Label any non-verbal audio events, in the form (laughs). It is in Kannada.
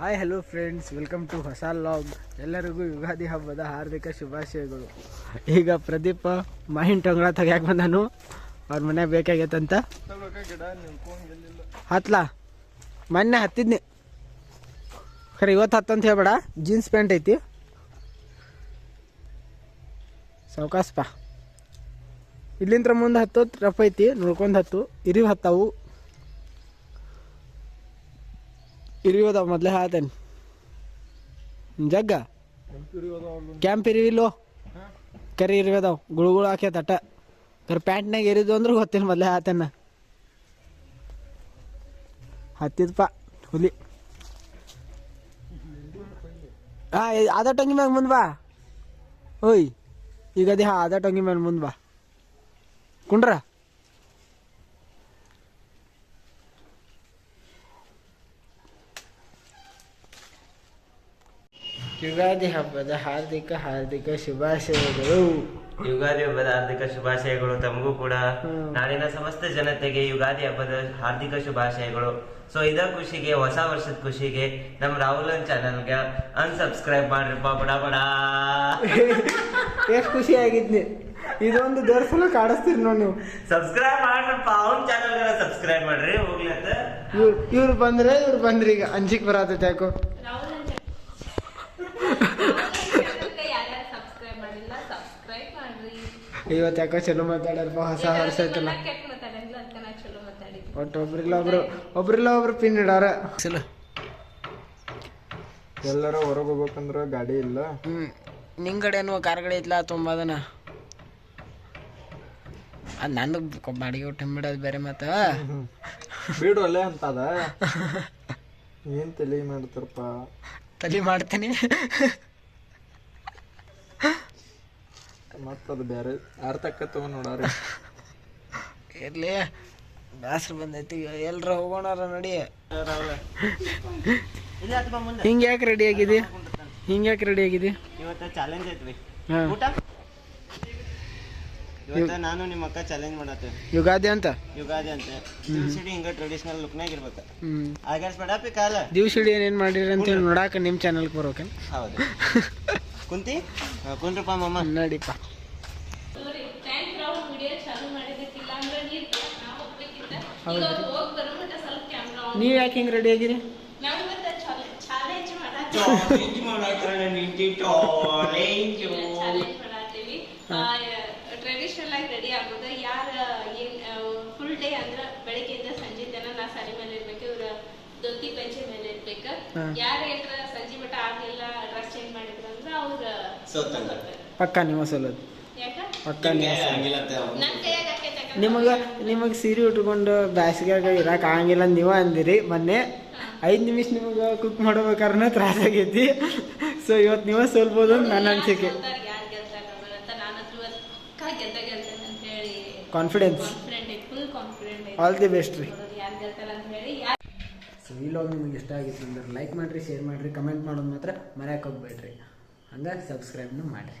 Hi hello friends welcome to ಹೊಸ ಲಾಗ್ ಎಲ್ಲರಿಗೂ ಯುಗಾದಿ ಹಬ್ಬದ ಹಾರ್ದಿಕ ಶುಭಾಶಯಗಳು. ಈಗ ಪ್ರದೀಪ ಮಾಹಿನ್ ಟೊಂಗಳ ತೆಗ್ಯಾಕೆ ಬಂದಾನು. ಅವ್ರ ಮನೆ ಬೇಕಾಗೈತಂತ ಹತ್ಲಾ? ಮೊನ್ನೆ ಹತ್ತಿದ್ನಿ. ಖರೆ, ಇವತ್ತು ಹತ್ತಂತ ಹೇಳ್ಬೇಡ. ಜೀನ್ಸ್ ಪ್ಯಾಂಟ್ ಐತಿ. ಸಾವ್ಕಾಸ್ಪ. ಇಲ್ಲಿಂದ್ರ ಮುಂದೆ ಹತ್ತೋತ್ ರಫ್ ಐತಿ. ನೋಡ್ಕೊಂಡು ಹತ್ತು. ಇರಿವ್ ಹತ್ತಾವು. ಇರಿವು ಅದಾವ ಮೊದಲೇ ಹೇಳ್ತೇನೆ ಜಗ್ಗ. ಕ್ಯಾಂಪ್ ಇರಿವಿಲ್ಲೋ? ಕರಿ ಇರಿವಿ ಅದಾವ ಗುಳುಗುಳು ಹಾಕ್ಯತ ತಟ. ಕರೆ ಪ್ಯಾಂಟ್ನಾಗ ಇರಿದು ಅಂದ್ರೆ ಗೊತ್ತಿಲ್ಲ ಮೊದಲೇ ಹಾತೇನ ಹತ್ತಿದಪ್ಪ ಹುಲಿ. ಹಾ ಅದ ಟೊಂಗಿ ಮ್ಯಾಗ ಮುಂದೆ ಬಾ. ಓಯ್, ಈಗ ಅದೇ ಹಾ ಅದ ಟೊಂಗಿ ಮ್ಯಾಗ ಮುಂದೆ ಬಾ. ಕುಂಡ್ರ. ಯುಗಾದಿ ಹಬ್ಬದ ಹಾರ್ದಿಕ ಹಾರ್ದಿಕ ಶುಭಾಶಯಗಳು. ಯುಗಾದಿ ಹಬ್ಬದ ಹಾರ್ದಿಕ ಶುಭಾಶಯಗಳು ತಮಗೂ ಕೂಡ. ನಾಡಿನ ಸಮಸ್ತ ಜನತೆಗೆ ಯುಗಾದಿ ಹಬ್ಬದ ಹಾರ್ದಿಕ ಶುಭಾಶಯಗಳು. ಸೊ ಇದ ಖುಷಿಗೆ ಹೊಸ ವರ್ಷದ ಖುಷಿಗೆ ನಮ್ ರಾಹುಲನ್ ಚಾನಲ್ಗೆ ಅನ್ಸಬ್ಸ್ಕ್ರೈಬ್ ಮಾಡ್ರಿಪ್ಪ ಬಡ ಬಡ. (laughs) ಎಷ್ಟು ಖುಷಿ ಆಗಿದ್ನಿ. ಇದೊಂದು ದರ್ಶನ ಕಾಡಿಸ್ತೀರಿ ನೋಡಿ ನೀವು. ಸಬ್ಸ್ಕ್ರೈಬ್ ಮಾಡ್ರಪ್ಪ ಅವ್ನ ಚಾನಲ್ಗೆ ಸಬ್ಸ್ಕ್ರೈಬ್ ಮಾಡ್ರಿ ಹೋಗ್ಲತ್ತ ಇವ್ರು ಇವ್ರು ಬಂದ್ರೆ ಇವ್ರು ಬಂದ್ರಿ ಈಗ. ಅಂಜಿಕ್ ಬರತ್ತೆ ಯಾಕೋ. ಮಾಡ್ರಿ ಇವತ್ತು ಯಾಕೋ ಚಲೋ ಮಾತಾಡ್ಯಾರಪ್ಪ ಹೊಸ ವರ್ಷ ಐತಲ್ಲ. ಕೆಟ್ಟ ಮಾತಾಡಂಗಿಲ್ಲ ಅಂತ ನಾ ಚಲೋ ಮಾತಾಡಿದ್ವಿ ಒಟ್ಟು ಒಬ್ರಿಲ್ಲ ಒಬ್ರು ಒಬ್ರಿಲ್ಲ ಒಬ್ರು ಪಿನ್ ಇಡಾರ. ಚಲೋ. ಎಲ್ಲರ ಹೊರಗೆ ಹೋಗ್ಬೇಕಂದ್ರ ಗಾಡಿ ಇಲ್ಲ. ಹ್ಮ್ ನಿಮ್ಮ ಕಡೆ ಏನೋ ಕಾರ್ ಗಾಡಿ ಐತ್ಲಾ ತುಂಬದನ? ಅದು ನಂದು ಬಾಡಿಗೆ ಊಟ ಬಿಡೋದು ಬೇರೆ ಮತ್ತ? ಬಿಡು ಅಲ್ಲೇ ಅಂತದ ಏನ್ ತಲೆ ಮಾಡ್ತಾರಪ್ಪ? ತಲೆ ಮಾಡ್ತೀನಿ. ಮತ್ತದು ಬೇರೆ ಅರ್ಥಕ್ಕ ತಗೊಂಡ್ ನೋಡಾರಿ. ಇರ್ಲಿ. ಬ್ಯಾಸ್ರ ಬಂದೈತಿ. ಎಲ್ರ ಹೋಗೋಣಾರ ನಡಿ. ಹಿಂಗೆ ಯಾಕೆ ರೆಡಿ ಆಗಿದೆ ಹಿಂಗೆ ಯಾಕೆ ರೆಡಿ ಆಗಿದೆ ಇವತ್ತು ಚಾಲೆಂಜ್ ಐತ್ರಿ ಊಟ? ಇವತ್ತ ನಾನು ನಿಮ್ಮ ಅಕ್ಕ ಚಾಲೆಂಜ್ ಮಾಡತ್ತೆ ಯುಗಾದಿ ಅಂತ? ಯುಗಾದಿ ಅಂತ. ದಿವಸಿಡಿ ಹಿಂಗ ಟ್ರೆಡಿಷನಲ್ ಲುಕ್ನಾಗ ಇರ್ಬೇಕು. ಹ್ಞೂ ಆಗರ್ಸ್ಬೇಡಪ್ಪಿ ಕಾಲ? ದಿವಸಿಡಿ ಏನೇನು ಮಾಡಿರಿ ಅಂತ ಹೇಳಿ ನೋಡಾಕ ನಿಮ್ಮ ಚಾನಲ್ಗೆ ಬರೋಕೆ. ಹೌದು. (laughs) ಕುಂತಿ? ಕುಂದ್ರಪ್ಪ ಮಮ್ಮ ನಡಿಪ್ಪ ನಾವು ಯಾಕೆ ಹಿಂಗೆ ರೆಡಿ ಆಗಿರಿ? ಟ್ರೆಡಿಷನಲ್ ಆಗಿ ರೆಡಿ ಆಗೋದು ಯಾರ ಏನ್ ಫುಲ್ ಡೇ ಅಂದ್ರ ಬೆಳಿಗ್ಗೆಯಿಂದ ಸಂಜೆ ತನ ನಾ ಸಾರಿ ಮೇಲೆ ಇರ್ಬೇಕು. ಇವ್ರ ದೊತ್ತಿ ಪಂಚೆ ಮೇಲೆ ಇರ್ಬೇಕ. ಹಾ. ಯಾರ ಏನ್ರ ಸಂಜೆ ಮಟ್ಟ ಆಗ್ಲಿಲ್ಲ ಡ್ರೆಸ್ ಚೇಂಜ್ ಮಾಡಿದ್ರ ಅಂದ್ರ ಅವ್ರ ಸೋತಂಗ. ಪಕ್ಕ ನೀವು ಸೋಲೋದು ಯಾಕ? ಪಕ್ಕ ನೀವು ನಿಮಗೆ ನಿಮಗೆ ಸೀರೆ ಉಟ್ಕೊಂಡು ಬ್ಯಾಸಿಗೆ ಇರಕ್ಕೆ ಆಗಂಗಿಲ್ಲ ಅಂತ ನೀವ ಅಂದಿರಿ ಮೊನ್ನೆ. ಐದು ನಿಮಿಷ ನಿಮಗೆ ಕುಕ್ ಮಾಡ್ಬೇಕಾದ್ರೆ ತ್ರಾಸಾಗೈತಿ ಸೊ ಇವತ್ತು ನೀವು ಸೋಲ್ಬೋದು ಅಂತ ನನ್ನ ಅನಿಸಿಕೆ. ಕಾನ್ಫಿಡೆನ್ಸ್ ಆಲ್ ದಿ ಬೆಸ್ಟ್ ರೀ. ಸೊ ಈ ಲಾಗ್ ನಿಮಗೆ ಇಷ್ಟ ಆಗಿತ್ತು ಅಂದ್ರೆ ಲೈಕ್ ಮಾಡಿರಿ ಶೇರ್ ಮಾಡಿರಿ ಕಮೆಂಟ್ ಮಾಡೋದು ಮಾತ್ರ ಮರ್ಯಾಕೆ ಹೋಗ್ಬೇಡ್ರಿ. ಹಂಗೆ ಸಬ್ಸ್ಕ್ರೈಬ್ನು ಮಾಡಿರಿ.